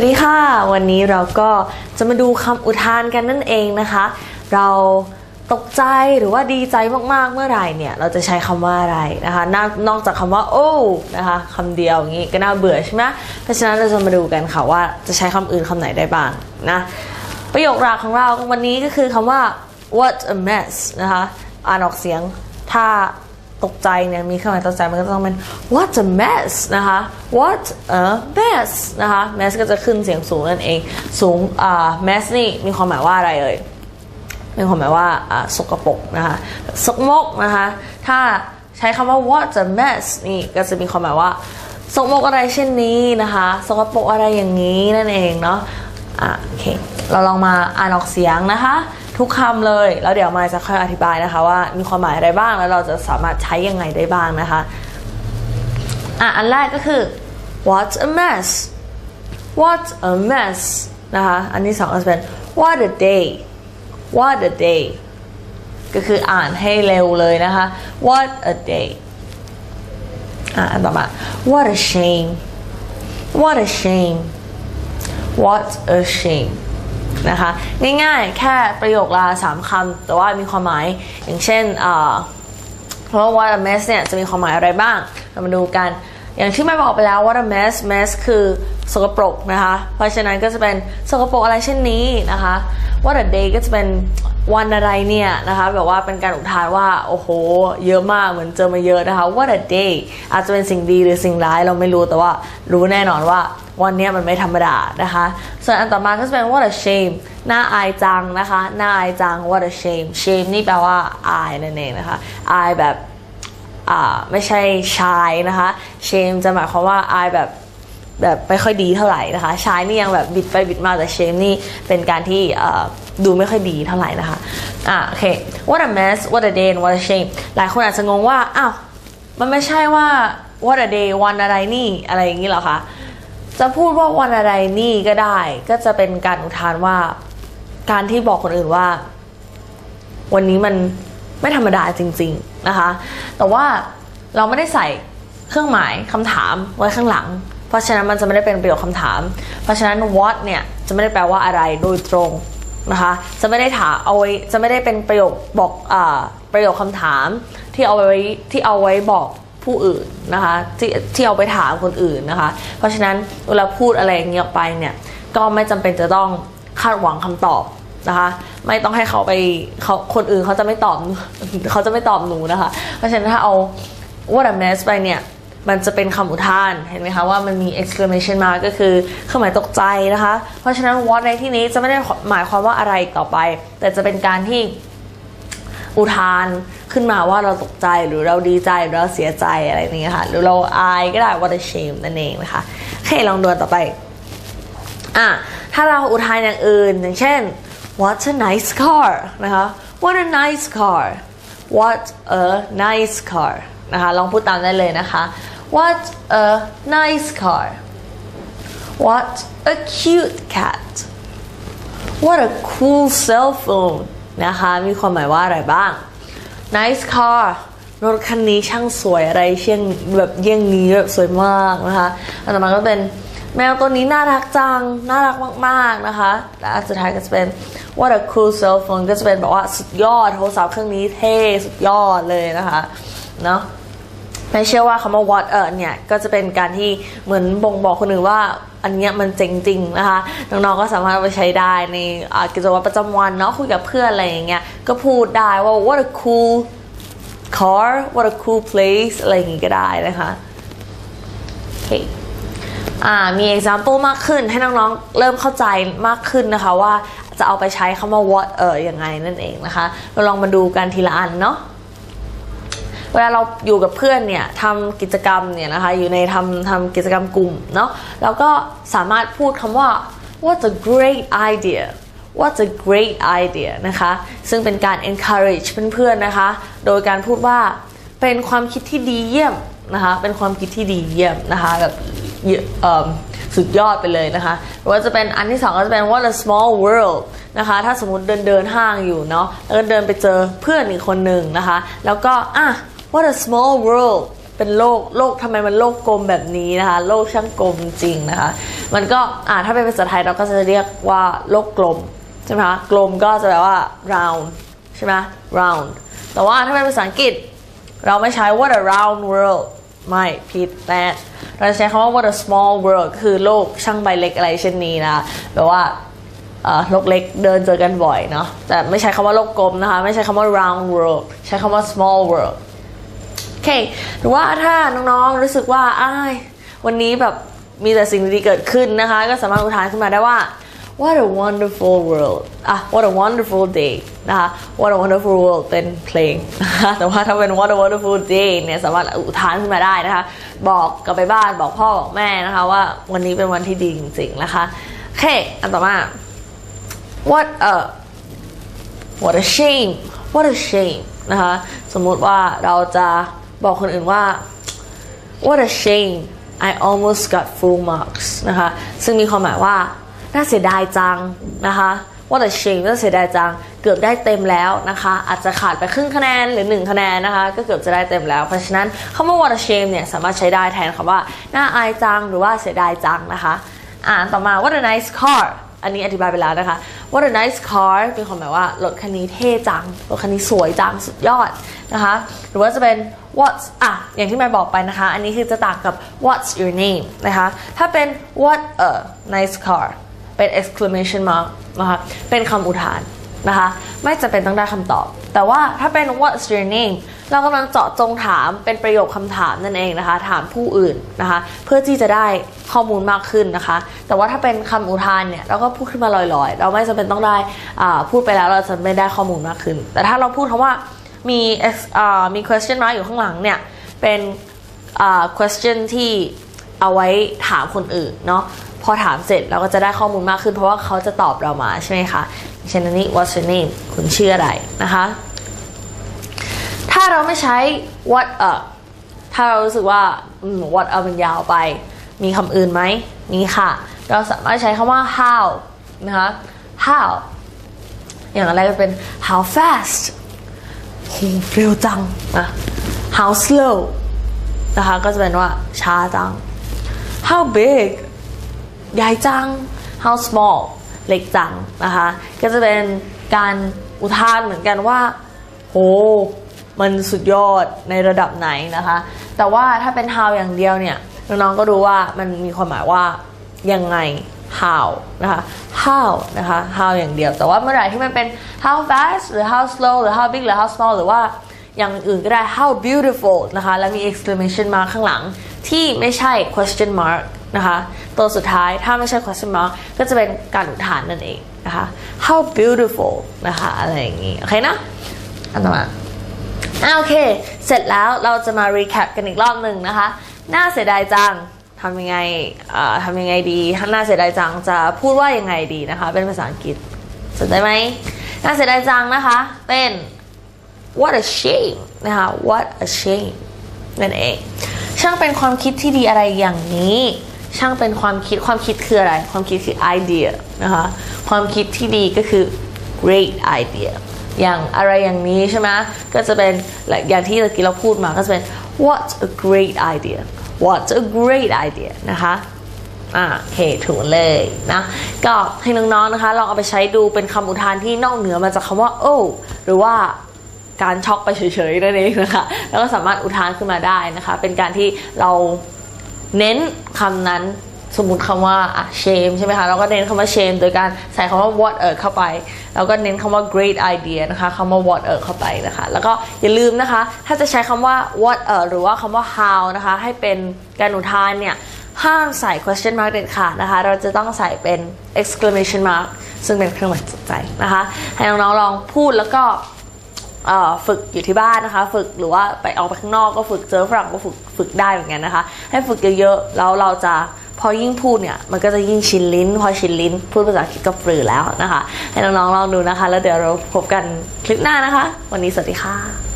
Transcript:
วัสดีค่ะ วันนี้เราก็จะมาดูคำอุทานกันนั่นเองนะคะ เราตกใจหรือว่าดีใจมากๆเมื่อไหร่เนี่ย เราจะใช้คำว่าอะไรนะคะนอกนอกจากคำว่าโอ้นะคะคำเดียวอย่างนี้ก็น่าเบื่อใช่ไหมเพราะฉะนั้นเราจะมาดูกันค่ะว่าจะใช้คำอื่นคำไหนได้บ้างนะประโยคหลักของเราวันนี้ก็คือคำว่า what a mess นะคะอ่านออกเสียงถ้า ตกใจเนี่ยมีเครื่องหมายตกใจมันก็ต้องเป็น what a mess นะคะ what a mess นะคะ mess ก็จะขึ้นเสียงสูงนั่นเอง สูงอ่า mess นี่มีความหมายว่าอะไรเอ่ยมีความหมายว่าอ่าสกปรกนะคะสกมกนะคะ ถ้าใช้คำว่า what a mess นี่ก็จะมีความหมายว่าสกมกอะไรเช่นนี้นะคะสกปรกอะไรอย่างนี้นั่นเองเนาะอะโอเค เราลองมาอ่านออกเสียงนะคะ ทุกคำเลย แล้วเดี๋ยวมาจะค่อยอธิบายนะคะ ว่ามีความหมายอะไรบ้างแล้วเราจะสามารถใช้ยังไงได้บ้างนะคะอะอันแรกก็คือ what a mess what a mess นะคะ อันที่สองก็จะเป็น what a day what a day ก็คืออ่านให้เร็วเลยนะคะ what a day อะอันต่อมา what a shame what a shame what a shame นะคะ ง่ายๆ แค่ประโยคละสามคำแต่ว่ามีความหมายอย่างเช่นอ่าเพราะว่า what a mess เนี่ยจะมีความหมายอะไรบ้าง เรามาดูกัน อย่างที่ไม่บอกไปแล้ว what a mess mess คือสกปรกนะคะ เพราะฉะนั้นก็จะเป็นสกปรกอะไรเช่นนี้นะคะ what a day ก็จะเป็นวันอะไรเนี่ยนะคะแบบว่าเป็นการอุทานว่า โอ้โห เยอะมากเหมือนเจอมาเยอะนะคะ what a day อาจจะเป็นสิ่งดีหรือสิ่งร้ายเราไม่รู้แต่ว่ารู้แน่นอนว่า วันนี้มันไม่ธรรมดานะคะ ส่วนอันต่อมาก็จะเป็น what a shame น่าอายจังนะคะน่าอายจัง what a shame shame นี่แปลว่าอายนั่นเองนะคะอายแบบอ่าไม่ใช่ชายนะคะ shame จะหมายความว่าอายแบบแบบไม่ค่อยดีเท่าไหร่นะคะชายนี่ยังแบบบิดไปบิดมาแต่ shame นี่เป็นการที่อ่อดูไม่ค่อยดีเท่าไหร่นะคะอ่าโอเค what a mess what a day what a shame หลายคนอาจจะงงว่า อ้าว มันไม่ใช่ว่า what a day วันอะไรนี่อะไรอย่างนี้หรอคะ จะพูดว่าวันอะไรนี่ก็ได้ ก็จะเป็นการอุทานว่า การที่บอกคนอื่นว่า วันนี้มันไม่ธรรมดาจริง ๆนะคะ แต่ว่าเราไม่ได้ใส่เครื่องหมายคำถามไว้ข้างหลัง เพราะฉะนั้นมันจะไม่ได้เป็นประโยคคำถาม เพราะฉะนั้น what เนี่ยจะไม่ได้แปลว่าอะไรโดยตรงนะคะจะไม่ได้ถามเอาไว้จะไม่ได้เป็นประโยคบอกอ่าประโยคคำถามที่เอาไว้ที่เอาไว้บอก ผู้อื่นนะคะที่ที่เอาไปถามคนอื่นนะคะ เพราะฉะนั้นเวลาพูดอะไรอย่างเงี้ยไปเนี่ยก็ไม่จำเป็นจะต้องคาดหวังคำตอบนะคะ ไม่ต้องให้เขาไปเขาคนอื่นเขาจะไม่ตอบเขาจะไม่ตอบหนูนะคะ เพราะฉะนั้นถ้าเอา what a mess ไปเนี่ยมันจะเป็นคำอุทานเห็นไหมคะว่ามันมี exclamation mark ก็คือเครื่องหมายตกใจนะคะ เพราะฉะนั้น what ในที่นี้จะไม่ได้หมายความว่าอะไรต่อไป แต่จะเป็นการที่ อุทานขึ้นมาว่าเราตกใจหรือเราดีใจหรือเราเสียใจอะไรอย่างเงี้ค่ะ หรือเราอายก็ได้ what a shame นั่นเองนะคะโอเคลองดูต่อไปอะถ้าเราอุทานอย่างอื่น อย่างเช่น what a nice car นะคะ what a nice car what a nice car นะคะลองพูดตามได้เลยนะคะ what a nice car what a cute cat what a cool cell phone นะคะ มีความหมายว่าอะไรบ้าง nice car รถคันนี้ช่างสวยอะไรเช่นแบบเยี่ยงนี้แบบสวยมากนะคะอันต่อมาก็เป็นแมวตัวนี้น่ารักจัง น่ารักมาก ๆ นะคะ และอันสุดท้ายก็จะเป็น what a cool cell phone ก็จะเป็นแบบว่าสุดยอดโทรศัพท์เครื่องนี้เท่สุดยอดเลยนะคะ เนาะ ไม่เชื่อว่าคำว่า what เออเนี่ย ก็จะเป็นการที่เหมือนบ่งบอกคนอื่นว่าอันเนี้ยมันเจ๋งจริงนะคะ น้องๆก็สามารถไปใช้ได้ในกิจวัตรประจำวันเนาะคุยกับเพื่อนอะไรอย่างเงี้ยก็พูดได้ว่า what a cool car what a cool place อะไรอย่างงี้ก็ได้นะคะโอเคมี example มากขึ้นให้น้องๆ เริ่มเข้าใจมากขึ้นนะคะว่าจะเอาไปใช้คำว่า what เออยังไงนั่นเองนะคะ เราลองมาดูกันทีละอันเนาะ เวลาเราอยู่กับเพื่อนเนี่ยทำกิจกรรมเนี่ยนะคะอยู่ในทำทำกิจกรรมกลุ่มเนาะแล้วก็สามารถพูดคำว่า what's a great idea what's a great idea นะคะ ซึ่งเป็นการ encourage เพื่อนๆนะคะ โดยการพูดว่าเป็นความคิดที่ดีเยี่ยมนะคะ เป็นความคิดที่ดีเยี่ยมนะคะแบบสุดยอดไปเลยนะคะหรือว่าจะเป็นอันที่สองก็จะเป็น what a small world นะคะ ถ้าสมมติเดินเดินห้างอยู่เนาะแล้วก็เดินไปเจอเพื่อนอีกคนหนึ่งนะคะ แล้วก็อะ what a small world เป็นโลกโลกทำไมมันโลกกลมแบบนี้นะคะ โลกช่างกลมจริงนะคะ มันก็อ่าถ้าเป็นภาษาไทยเราก็จะเรียกว่าโลกกลมใช่ไหมคะกลมก็จะแปลว่า round ใช่ไหม round แต่ว่าถ้าเป็นภาษาอังกฤษ เราไม่ใช้ what a round world ไม่ผิดแต่เราจะใช้คำว่า what a small world คือโลกช่างใบเล็กอะไรเช่นนี้นะแปลว่าโลกเล็กเดินเจอกันบ่อยเนาะแต่ไม่ใช้คำว่าโลกกลมนะคะ ไม่ใช้คำว่า round world ใช้คำว่า small world โอเค หรือว่าถ้าน้องๆรู้สึกว่าอ้ายวันนี้แบบมีแต่สิ่งดีๆเกิดขึ้นนะคะ ก็สามารถอุทานขึ้นมาได้ว่า what a wonderful world อะ what a wonderful day นะคะ what a wonderful world เป็นเพลงนะคะแต่ว่าถ้าเป็น what a wonderful day เนี่ยสามารถอุทานขึ้นมาได้นะคะ บอกกลับไปบ้านบอกพ่อบอกแม่นะคะว่าวันนี้เป็นวันที่ดีจริงๆนะคะโอเคอันต่อมา what a what a shame what a shame นะคะ สมมุติว่าเราจะ บอกคนอื่นว่า what a shame I almost got full marks นะคะ ซึ่งมีความหมายว่า น่าเสียดายจังนะคะ what a shame น่าเสียดายจัง เกือบได้เต็มแล้วนะคะ อาจจะขาดไปครึ่งคะแนนหรือ 1 คะแนนนะคะ ก็เกือบจะได้เต็มแล้ว เพราะฉะนั้นคำว่า what a shame เนี่ยสามารถใช้ได้แทนคำว่า น่าอายจังหรือว่าเสียดายจังนะคะ อ่านต่อมา what a nice car อันนี้อธิบายไปแล้วนะคะ what a nice car เป็นความหมายว่ารถคันนี้เท่จัง รถคันนี้สวยจัง สุดยอดนะคะ หรือว่าจะเป็น what's อะ อย่างที่แม่บอกไปนะคะ อันนี้คือจะต่างกับ what's your name นะคะ ถ้าเป็น what a nice car เป็น exclamation mark นะคะ เป็นคำอุทาน นะคะ ไม่จะเป็นต้องได้คำตอบ แต่ว่าถ้าเป็น what's your name เรากำลังเจาะจงถามเป็นประโยคคำถามนั่นเองนะคะ ถามผู้อื่นนะคะ เพื่อที่จะได้ข้อมูลมากขึ้นนะคะ แต่ว่าถ้าเป็นคำอุทานเนี่ยเราก็พูดขึ้นมาลอยๆ เราไม่จำเป็นต้องได้พูดไปแล้วเราจะไม่ได้ข้อมูลมากขึ้น แต่ถ้าเราพูดคำว่ามีมี question mark อยู่ข้างหลังเนี่ยเป็น question ที่เอาไว้ถามคนอื่นเนาะ พอถามเสร็จเราก็จะได้ข้อมูลมากขึ้น เพราะว่าเขาจะตอบเรามาใช่ไหมคะเช่นอันนี้ what's your name คุณชื่ออะไรนะคะ ถ้าเราไม่ใช้ what a ถ้าเรารู้สึกว่าอืม what a มันยาวไป มีคำอื่นไหมมีค่ะ เราสามารถใช้คำว่า how นะคะ how อย่างแรกก็เป็น how fast โหเร็วจังนะ how slow นะคะก็จะเป็นว่าช้าจัง how big ใหญ่จัง how small เล็กจังนะคะ ก็จะเป็นการอุทานเหมือนกันว่า โห มันสุดยอดในระดับไหนนะคะ แต่ว่าถ้าเป็น how อย่างเดียวเนี่ย น้องๆก็รู้ว่ามันมีความหมายว่ายังไง how นะคะ how นะคะ how อย่างเดียว แต่ว่าเมื่อไหร่ที่มันเป็น how fast หรือ how slow หรือ how big หรือ how small หรือว่า อย่างอื่นก็ได้ how beautiful นะคะ แล้วมี exclamation mark ข้างหลัง ที่ไม่ใช่ question mark นะคะ ตัวสุดท้ายถ้าไม่ใช่ question mark ก็จะเป็นการอุทานนั่นเองนะคะ how beautiful นะคะ อะไรอย่างนี้ โอเคนะ อันต่อมาอ่าโอเค เสร็จแล้วเราจะมา recap กันอีกรอบหนึ่งนะคะ น่าเสียดายจังทำยังไงอ่าทำยังไงดีถ้าน่าเสียดายจังจะพูดว่ายังไงดีนะคะ เป็นภาษาอังกฤษสนใจไหมน่าเสียดายจังนะคะ เป็น what a shame นะคะ what a shame นั่นเอง ช่างเป็นความคิดที่ดีอะไรอย่างนี้ ช่างเป็นความคิดความคิดคืออะไร ความคิดคือ idea นะคะ ความคิดที่ดีก็คือ great idea อย่างอะไรอย่างนี้ใช่ไหมก็จะเป็นอย่างที่เมื่อกี้เราพูดมาก็จะเป็น what a great idea what a great idea นะคะอ่าโอเคถูกเลยนะก็ให้น้องๆนะคะลองเอาไปใช้ดูเป็นคำอุทานที่นอกเหนือมาจากคำว่า oh หรือว่า การช็อกไปเฉยๆนั่นเองนะคะแล้วก็สามารถอุทานขึ้นมาได้นะคะ เป็นการที่เราเน้นคำนั้นสมมติคำว่าอะ shame ใช่ไหมคะเราก็เน้นคำว่า shame โดยการใส่คำว่า what a เข้าไป แล้วก็เน้นคำว่า great idea นะคะคำว่า what a เข้าไปนะคะ แล้วก็อย่าลืมนะคะ ถ้าจะใช้คำว่า what a หรือว่าคำว่า how นะคะ ให้เป็นการอุทานเนี่ยห้ามใส่ question mark เด็ดขาดนะคะ เราจะต้องใส่เป็น exclamation mark ซึ่งเป็นเครื่องหมายสนใจนะคะ ให้น้องๆลองพูดแล้วก็ ฝึกอยู่ที่บ้านนะคะ ฝึกหรือว่าไปออกไปข้างนอกก็ฝึกเจอฝรั่งก็ฝึกฝึกได้เหมือนกันนะคะ ให้ฝึกเยอะๆแล้วเราจะพอยิ่งพูดเนี่ยมันก็จะยิ่งชินลิ้น พอชินลิ้น พูดภาษาอังกฤษก็ปรือแล้วนะคะ ให้น้องๆลองดูนะคะ แล้วเดี๋ยวเราพบกันคลิปหน้านะคะ วันนี้สวัสดีค่ะ